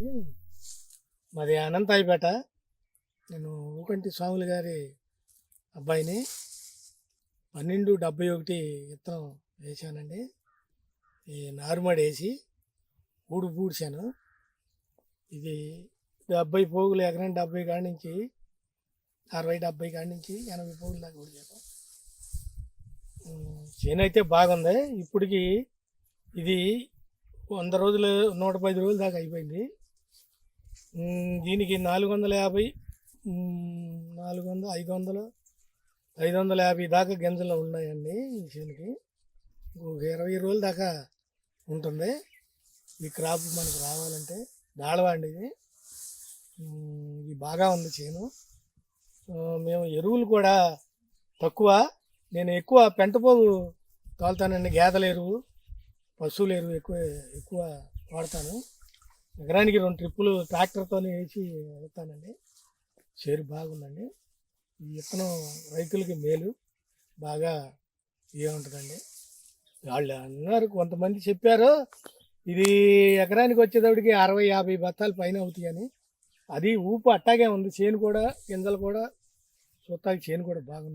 అండి మాది అనంతాయిపేట. నేను ఊకంటి స్వాములు గారి అబ్బాయిని పన్నెండు డెబ్బై ఒకటి విత్తనం వేసానండి ఈ నారుమడి వేసి ఊడు పూడ్చాను. ఇది డెబ్బై పోగులు ఎకరం డెబ్బై కాడి నుంచి అరవై డెబ్బై కాడి నుంచి ఎనభై పోగులు దాకా ఉడికాను చేను అయితే బాగుంది. ఇప్పటికి ఇది వంద రోజులు నూట పది రోజుల దాకా అయిపోయింది. దీనికి నాలుగు వందల యాభై నాలుగు వందల ఐదు వందలు ఐదు వందల యాభై దాకా గింజలు ఉన్నాయండి ఈ చేనుకి. ఒక ఇరవై రోజుల దాకా ఉంటుంది. ఈ క్రాప్ మనకు రావాలంటే దాళవాండి ఇది. ఇది బాగా ఉంది చేను. మేము ఎరువులు కూడా తక్కువ నేను ఎక్కువ పెంటపోగు తోలుతానండి గేదెల ఎరువు పశువుల ఎరువు ఎక్కువ ఎక్కువ వాడతాను. ఎకరానికి రెండు ట్రిప్పులు ట్రాక్టర్తోనే వేసి వెళ్తానండి. చేరు బాగుందండి. ఈ విత్తనం రైతులకి మేలు బాగా ఏముంటుందండి వాళ్ళు అన్నారు కొంతమంది చెప్పారు ఇది ఎకరానికి వచ్చేటప్పటికి అరవై యాభై బత్తాలు పైన అవుతాయని. అది ఊపు అట్టాగే ఉంది చేను కూడా గింజలు కూడా చూస్తాకి చేను కూడా బాగుంది.